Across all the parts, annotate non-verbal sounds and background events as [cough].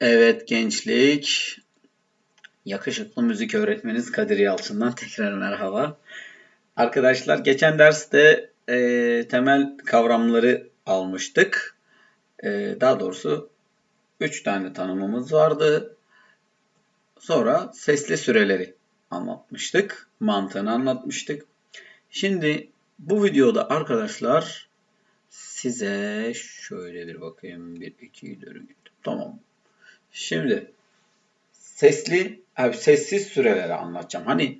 Evet gençlik. Yakışıklı müzik öğretmeniz Kadir Yalçın'dan tekrar merhaba. Arkadaşlar geçen derste e, temel kavramları almıştık. E, daha doğrusu 3 tane tanımımız vardı. Sonra sesli süreleri anlatmıştık. Mantığını anlatmıştık. Şimdi bu videoda arkadaşlar size şöyle bir bakayım. 1, 2, 4, tamam. Şimdi sesli, sessiz süreleri anlatacağım. Hani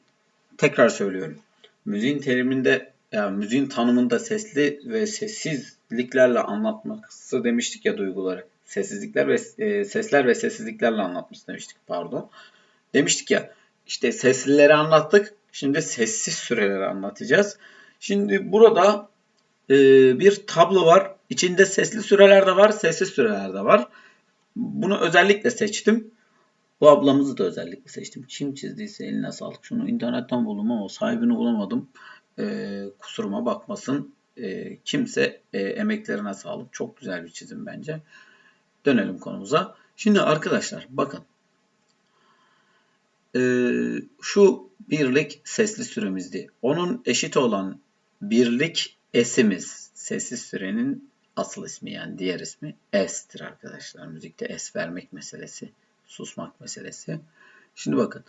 tekrar söylüyorum. Müziğin teriminde yani müziğin tanımında sesli ve sessizliklerle anlatması demiştik ya duyguları. Sessizlikler ve e, sesler ve sessizliklerle anlatması demiştik pardon. Demiştik ya işte seslileri anlattık. Şimdi sessiz süreleri anlatacağız. Şimdi burada e, bir tablo var. İçinde sesli süreler de var, sessiz süreler de var. Bunu özellikle seçtim. Bu ablamızı da seçtim. Kim çizdiyse eline sağlık. Şunu internetten buldum ama sahibini bulamadım. Ee, kusuruma bakmasın. Ee, kimse e, emeklerine sağlık. Çok güzel bir çizim bence. Dönelim konumuza. Şimdi arkadaşlar bakın. Ee, şu birlik sesli süremizdi. Onun eşit olan birlik esimiz. Sessiz sürenin asıl ismi yani diğer ismi S'tir arkadaşlar. Müzikte S vermek meselesi, susmak meselesi. Şimdi bakın.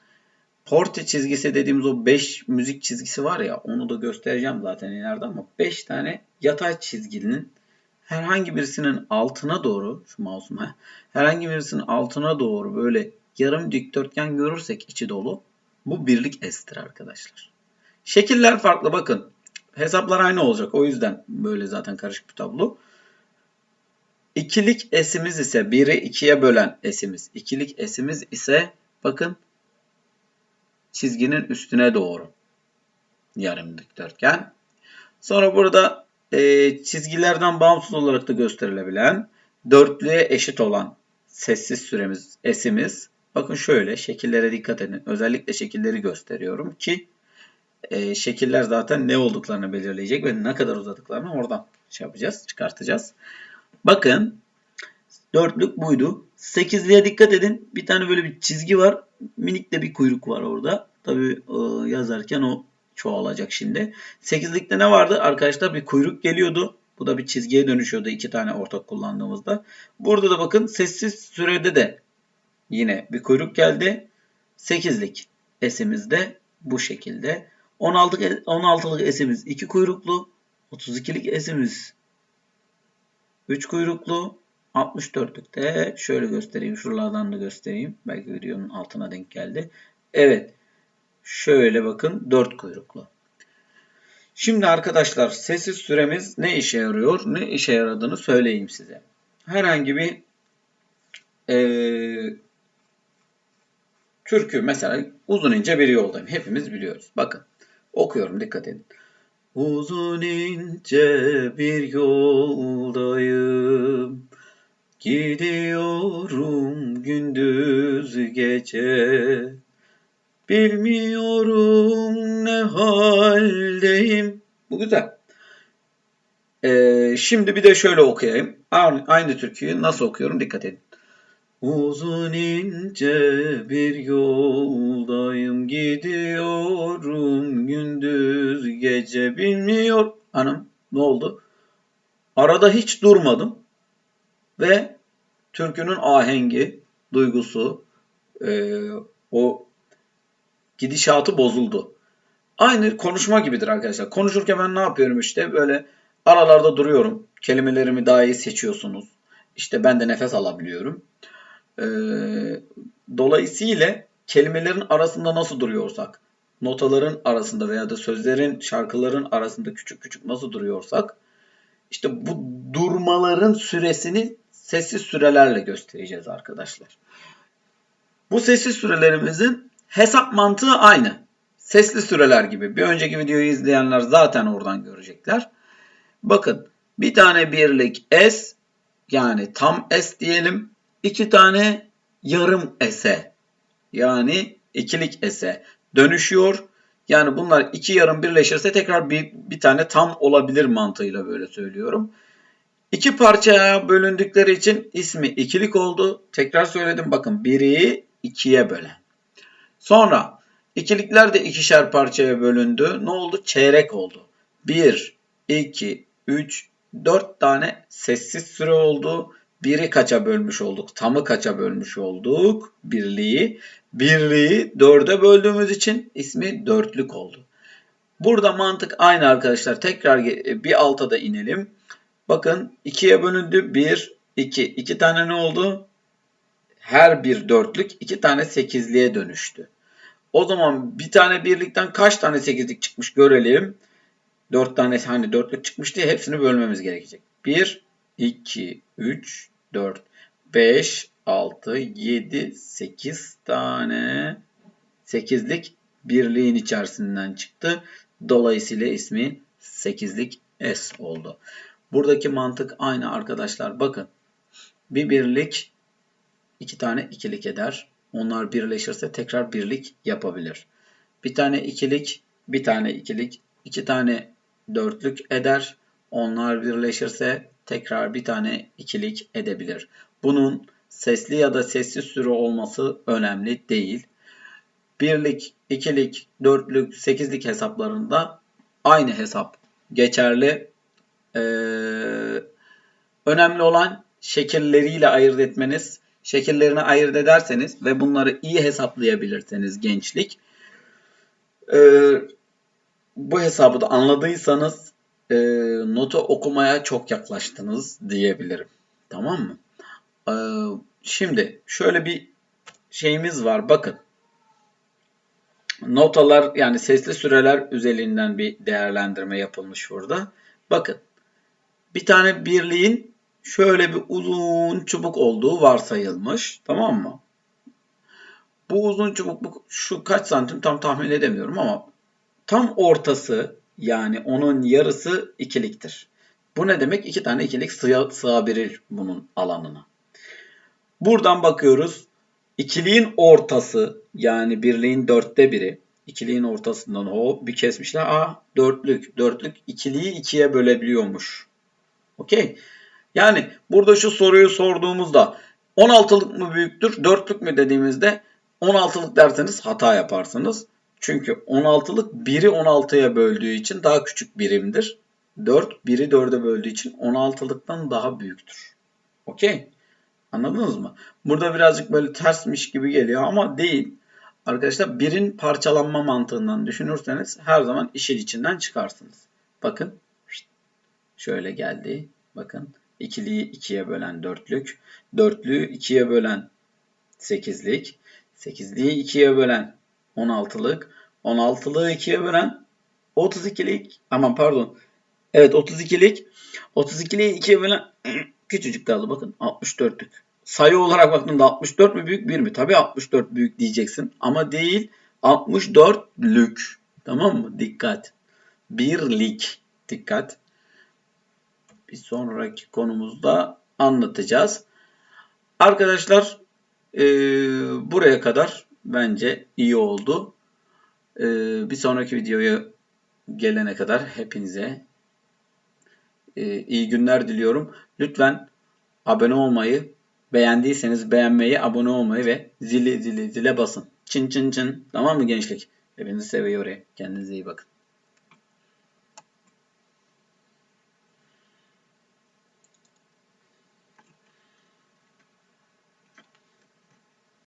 Porte çizgisi dediğimiz o 5 müzik çizgisi var ya onu da göstereceğim zaten ileride ama 5 tane yatay çizginin herhangi birisinin altına doğru şu mouse'um herhangi birisinin altına doğru böyle yarım dikdörtgen görürsek içi dolu bu birlik S'tir arkadaşlar. Şekiller farklı bakın. Hesaplar aynı olacak. O yüzden böyle zaten karışık bir tablo. İkilik esimiz ise 1'i 2'ye bölen esimiz. İkilik esimiz ise bakın çizginin üstüne doğru yarım dikdörtgen. Sonra burada e, çizgilerden bağımsız olarak da gösterilebilen dörtlüğe eşit olan sessiz süremiz esimiz. Bakın şöyle şekillere dikkat edin. Özellikle şekilleri gösteriyorum ki e, şekiller zaten ne olduklarını belirleyecek ve ne kadar uzadıklarını oradan şey yapacağız, çıkartacağız. Bakın dörtlük buydu. Sekizliğe dikkat edin. Bir tane böyle bir çizgi var. Minik de bir kuyruk var orada. Tabi e, yazarken o çoğalacak şimdi. Sekizlikte ne vardı? Arkadaşlar bir kuyruk geliyordu. Bu da bir çizgiye dönüşüyordu iki tane ortak kullandığımızda. Burada da bakın sessiz sürede de yine bir kuyruk geldi. Sekizlik esimiz de bu şekilde. 16, 16'lık esimiz iki kuyruklu. 32'lik esimiz 3 kuyruklu 64'lükte şöyle göstereyim. Şuralardan da göstereyim. Belki videonun altına denk geldi. Evet. Şöyle bakın 4 kuyruklu. Şimdi arkadaşlar sessiz süremiz ne işe yarıyor? Ne işe yaradığını söyleyeyim size. Herhangi bir e, türkü mesela uzun ince bir yoldayım. Hepimiz biliyoruz. Bakın okuyorum dikkat edin. Uzun ince bir yoldayım. Gidiyorum gündüz gece. Bilmiyorum ne haldeyim. Bu güzel. Ee, şimdi bir de şöyle okuyayım. Aynı, türküyü nasıl okuyorum dikkat edin. Uzun ince bir yoldayım gidiyorum gündüz gece bilmiyor. Hanım ne oldu? Arada hiç durmadım ve türkünün ahengi, duygusu, e, o gidişatı bozuldu. Aynı konuşma gibidir arkadaşlar. Konuşurken ben ne yapıyorum işte böyle aralarda duruyorum. Kelimelerimi daha iyi seçiyorsunuz. İşte ben de nefes alabiliyorum. E, dolayısıyla kelimelerin arasında nasıl duruyorsak, notaların arasında veya da sözlerin, şarkıların arasında küçük küçük nasıl duruyorsak, işte bu durmaların süresini sessiz sürelerle göstereceğiz arkadaşlar. Bu sessiz sürelerimizin hesap mantığı aynı. Sesli süreler gibi. Bir önceki videoyu izleyenler zaten oradan görecekler. Bakın bir tane birlik S yani tam S diyelim iki tane yarım ese yani ikilik ese dönüşüyor. Yani bunlar iki yarım birleşirse tekrar bir, bir tane tam olabilir mantığıyla böyle söylüyorum. İki parçaya bölündükleri için ismi ikilik oldu. Tekrar söyledim bakın biri ikiye bölen. Sonra ikilikler de ikişer parçaya bölündü. Ne oldu? Çeyrek oldu. 1, 2, 3, 4 tane sessiz süre oldu. Biri kaça bölmüş olduk? Tamı kaça bölmüş olduk? Birliği. Birliği dörde böldüğümüz için ismi dörtlük oldu. Burada mantık aynı arkadaşlar. Tekrar bir alta da inelim. Bakın ikiye bölündü. 1, 2. 2 tane ne oldu? Her bir dörtlük iki tane sekizliğe dönüştü. O zaman bir tane birlikten kaç tane sekizlik çıkmış görelim. 4 tane hani dörtlük çıkmış diye hepsini bölmemiz gerekecek. 1, 2, 3, 4, 5, 6, 7, 8 tane sekizlik birliğin içerisinden çıktı. Dolayısıyla ismi sekizlik S oldu. Buradaki mantık aynı arkadaşlar. Bakın bir birlik iki tane ikilik eder. Onlar birleşirse tekrar birlik yapabilir. Bir tane ikilik, bir tane ikilik, iki tane dörtlük eder. Onlar birleşirse tekrar bir tane ikilik edebilir. Bunun sesli ya da sessiz süre olması önemli değil. Birlik, ikilik, dörtlük, sekizlik hesaplarında aynı hesap geçerli. Ee, önemli olan şekilleriyle ayırt etmeniz. Şekillerini ayırt ederseniz ve bunları iyi hesaplayabilirseniz gençlik e, bu hesabı da anladıysanız e, notu okumaya çok yaklaştınız diyebilirim. Tamam mı? E, şimdi şöyle bir şeyimiz var. Bakın. Notalar yani sesli süreler üzerinden bir değerlendirme yapılmış burada. Bakın. Bir tane birliğin şöyle bir uzun çubuk olduğu varsayılmış. Tamam mı? Bu uzun çubuk şu kaç santim tam tahmin edemiyorum ama tam ortası yani onun yarısı ikiliktir. Bu ne demek? İki tane ikilik sığ sığabilir bunun alanına. Buradan bakıyoruz. İkiliğin ortası yani birliğin dörtte biri. İkiliğin ortasından o bir kesmişler. Aa dörtlük. Dörtlük ikiliği ikiye bölebiliyormuş. Okey. Yani burada şu soruyu sorduğumuzda 16'lık mı büyüktür, dörtlük mü dediğimizde 16'lık derseniz hata yaparsınız. Çünkü 16'lık 1'i 16'ya böldüğü için daha küçük birimdir. 4 1'i 4'e böldüğü için 16'lıktan daha büyüktür. Okey. Anladınız mı? Burada birazcık böyle tersmiş gibi geliyor ama değil. Arkadaşlar birin parçalanma mantığından düşünürseniz her zaman işin içinden çıkarsınız. Bakın. Şöyle geldi. Bakın. İkiliyi ikiye bölen dörtlük. Dörtlüğü ikiye bölen sekizlik. Sekizliği ikiye bölen 16'lık. 16'lığı ikiye bölen 32'lik. Aman pardon. Evet 32'lik. 32'liği ikiye bölen [clears throat] küçücük kaldı bakın 64'lük. Sayı olarak baktığında 64 mü büyük 1 mi? Tabii 64 büyük diyeceksin. Ama değil 64'lük. Tamam mı? Dikkat. Birlik. Dikkat. Bir sonraki konumuzda anlatacağız. Arkadaşlar e, buraya kadar bence iyi oldu. E, bir sonraki videoya gelene kadar hepinize e, iyi günler diliyorum. Lütfen abone olmayı, beğendiyseniz beğenmeyi, abone olmayı ve zili zili zile basın. Çın çın çın. Tamam mı gençlik? Hepinizi seviyorum. Kendinize iyi bakın.